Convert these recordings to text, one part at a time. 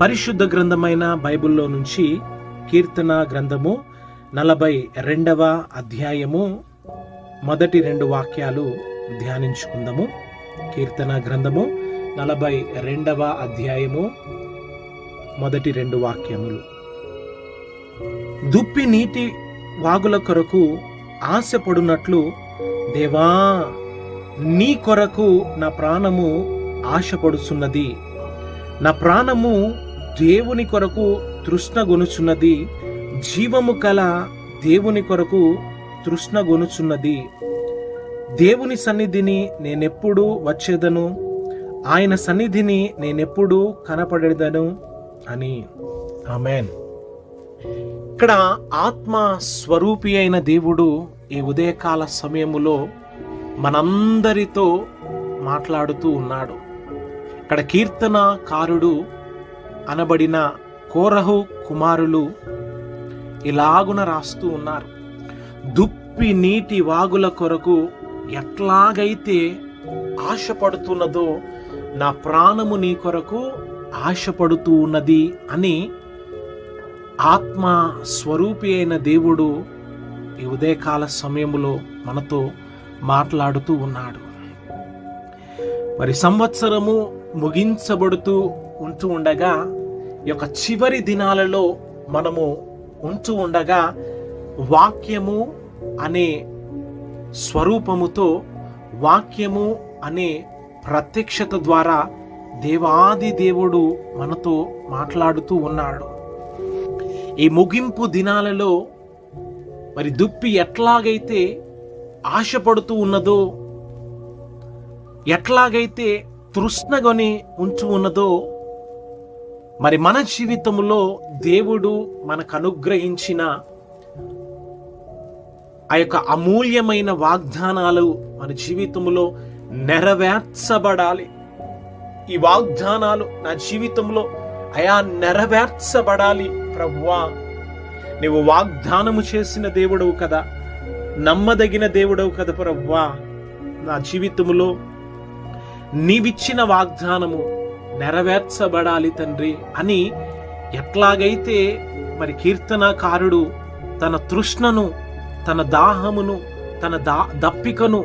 పరిశుద్ధ గ్రంథమైన బైబిల్లో నుంచి కీర్తన గ్రంథము నలభై రెండవ అధ్యాయము మొదటి రెండు వాక్యాలు ధ్యానించుకుందాము. కీర్తన గ్రంథము నలభై రెండవ అధ్యాయము మొదటి రెండు వాక్యములు. దుప్పి నీటి వాగుల కొరకు ఆశపడునట్లు దేవా నీ కొరకు నా ప్రాణము ఆశపడుచున్నది. నా ప్రాణము దేవుని కొరకు తృష్ణగొనుచున్నది జీవము కల దేవుని కొరకు తృష్ణగొనుచున్నది. దేవుని సన్నిధిని నేనెప్పుడు వచ్చేదను ఆయన సన్నిధిని నేనెప్పుడు కనపడేదను అని. ఆమెన్. ఇక్కడ ఆత్మ స్వరూపి అయిన దేవుడు ఈ ఉదయకాల సమయములో మనందరితో మాట్లాడుతూ ఉన్నాడు. ఇక్కడ కీర్తనకారుడు అనబడిన కోరహు కుమారులు ఇలాగున రాస్తూ ఉన్నారు. దుప్పి నీటి వాగుల కొరకు ఎట్లాగైతే ఆశపడుతున్నదో నా ప్రాణము నీ కొరకు ఆశపడుతూ ఉన్నది అని ఆత్మ స్వరూపి అయిన దేవుడు ఈ ఉదయకాల సమయంలో మనతో మాట్లాడుతూ ఉన్నాడు. మరి సంవత్సరము ముగించబడుతూ ఉంటూ ఉండగా ఈ యొక్క చివరి దినాలలో మనము ఉంటూ ఉండగా వాక్యము అనే స్వరూపముతో వాక్యము అనే ప్రత్యక్షత ద్వారా దేవాది దేవుడు మనతో మాట్లాడుతూ ఉన్నాడు. ఈ ముగింపు దినాలలో మరి దుప్పి ఎట్లాగైతే ఆశపడుతూ ఉన్నదో ఎట్లాగైతే తృష్ణగొని ఉంచు ఉన్నదో మరి మన జీవితంలో దేవుడు మనకు అనుగ్రహించిన ఆ యొక్క అమూల్యమైన వాగ్దానాలు మన జీవితంలో నెరవేర్చబడాలి. ఈ వాగ్దానాలు నా జీవితంలో అయా నెరవేర్చబడాలి ప్రవ్వా నీవు వాగ్దానము చేసిన దేవుడవు కదా నమ్మదగిన దేవుడవు కదా ప్రవ్వా నా జీవితంలో నీవిచ్చిన వాగ్దానము నెరవేర్చబడాలి తండ్రి అని ఎట్లాగైతే మరి కీర్తనకారుడు తన తృష్ణను తన దాహమును తన దా దప్పికను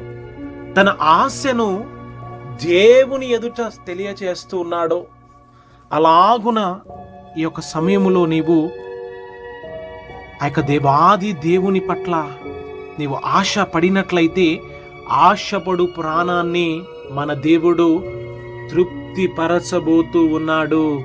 తన ఆశను దేవుని ఎదుట తెలియచేస్తూ ఉన్నాడో అలాగున ఈ యొక్క సమయములో నీవు ఆ యొక్క దేవాది దేవుని పట్ల నీవు ఆశ పడినట్లయితే ఆశపడు ప్రాణాన్ని మన దేవుడు తృప్తిపరచబోతూ ఉన్నాడు.